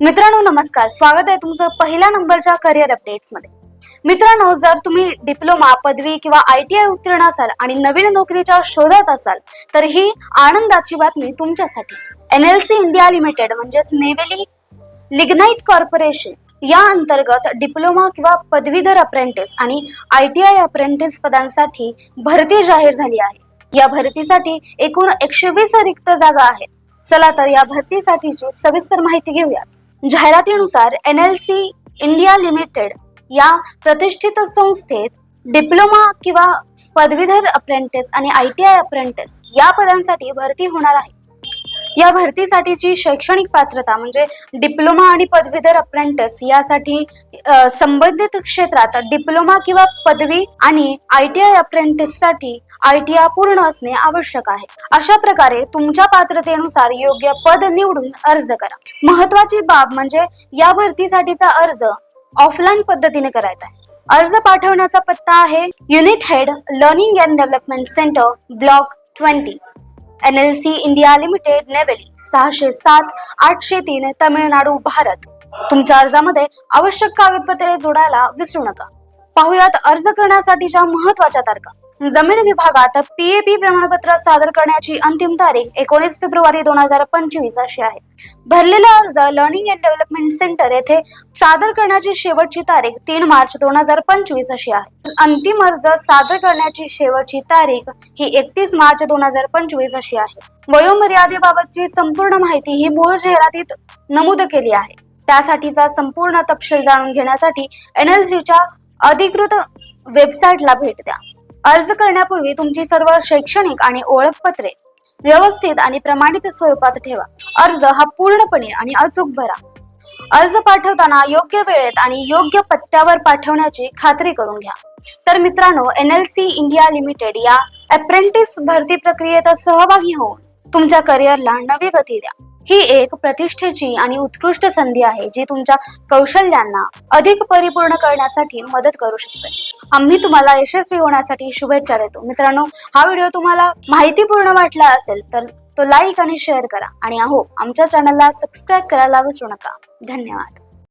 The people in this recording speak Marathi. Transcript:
मित्रांनो नमस्कार. स्वागत आहे तुमचं पहिल्या नंबरच्या करिअर अपडेट्समध्ये. मित्रांनो जर तुम्ही डिप्लोमा पदवी किंवा आय टी आय उत्तीर्ण असाल आणि नवीन नोकरीच्या शोधात असाल तर ही आनंदाची बातमी तुमच्यासाठी. N L C India limited Neyveli Neyveli lignite corporation या अंतर्गत डिप्लोमा किंवा पदवीधर अप्रेंटिस आणि आय टी आय अप्रेंटिस पदांसाठी भरती जाहीर झाली आहे. या भरतीसाठी एकूण एकशे वीस रिक्त जागा आहेत. चला तर या भरतीसाठीची सविस्तर माहिती घेऊयात. जाहिरातीनुसार N L C India limited या प्रतिष्ठित संस्थेत डिप्लोमा किंवा पदवीधर अप्रेंटिस आणि आय टी आय अप्रेंटिस या पदांसाठी भरती होणार आहे. या भरतीसाठीची शैक्षणिक पात्रता म्हणजे डिप्लोमा आणि पदवीधर अप्रेंटिस यासाठी संबंधित क्षेत्रात डिप्लोमा किंवा पदवी आणि आय टी आय अप्रेंटिससाठी आय टी आय पूर्ण असणे आवश्यक आहे. अशा प्रकारे तुमच्या पात्रतेनुसार योग्य पद निवडून अर्ज करा. महत्वाची बाब म्हणजे या भरतीसाठीचा अर्ज ऑफलाईन पद्धतीने करायचा आहे. अर्ज पाठवण्याचा पत्ता आहे unit head learning and development centre block twenty N L C India limited Neyveli सहाशे सात आठशे तीन तमिळनाडू भारत. तुमच्या अर्जामध्ये आवश्यक कागदपत्रे जोडायला विसरू नका. पाहुयात अर्ज करण्यासाठीच्या महत्त्वाच्या तारखा. जमीन विभागात पीएपी प्रमाणपत्र सादर करण्याची अंतिम तारीख एकोणीस फेब्रुवारी दोन हजार पंचवीस अशी आहे. भरलेला अर्ज लर्निंग अँड डेव्हलपमेंट सेंटर येथे सादर करण्याची शेवटची तारीख तीन मार्च दोन हजार पंचवीस अशी आहे. अंतिम अर्ज सादर करण्याची शेवटची तारीख ही एकतीस मार्च दोन हजार पंचवीस अशी आहे. वयोमर्यादेबाबतची संपूर्ण माहिती ही मूळ जाहिरातीत नमूद केली आहे. त्यासाठीचा संपूर्ण तपशील जाणून घेण्यासाठी एनएलसीच्या अधिकृत वेबसाईटला भेट द्या. अर्ज करण्यापूर्वी तुमची सर्व शैक्षणिक आणि ओळखपत्रे व्यवस्थित आणि प्रमाणित स्वरूपात ठेवा. अर्ज हा पूर्णपणे आणि अचूक भरा. अर्ज पाठवताना योग्य वेळेत आणि योग्य पत्त्यावर पाठवण्याची खात्री करून घ्या. तर मित्रांनो N L C India limited या अप्रेंटिस भरती प्रक्रियेत सहभागी होऊन तुमच्या करिअरला नवी गती द्या. ही एक प्रतिष्ठेची आणि उत्कृष्ट संधी आहे जी तुमच्या कौशल्यांना अधिक परिपूर्ण करण्यासाठी मदत करू शकते. आम्ही तुम्हाला यशस्वी होण्यासाठी शुभेच्छा देतो. मित्रांनो हा व्हिडिओ तुम्हाला माहितीपूर्ण वाटला असेल तर तो लाईक आणि शेअर करा. आणि अहो आमच्या चॅनलला सबस्क्राईब करायला विसरू नका. धन्यवाद.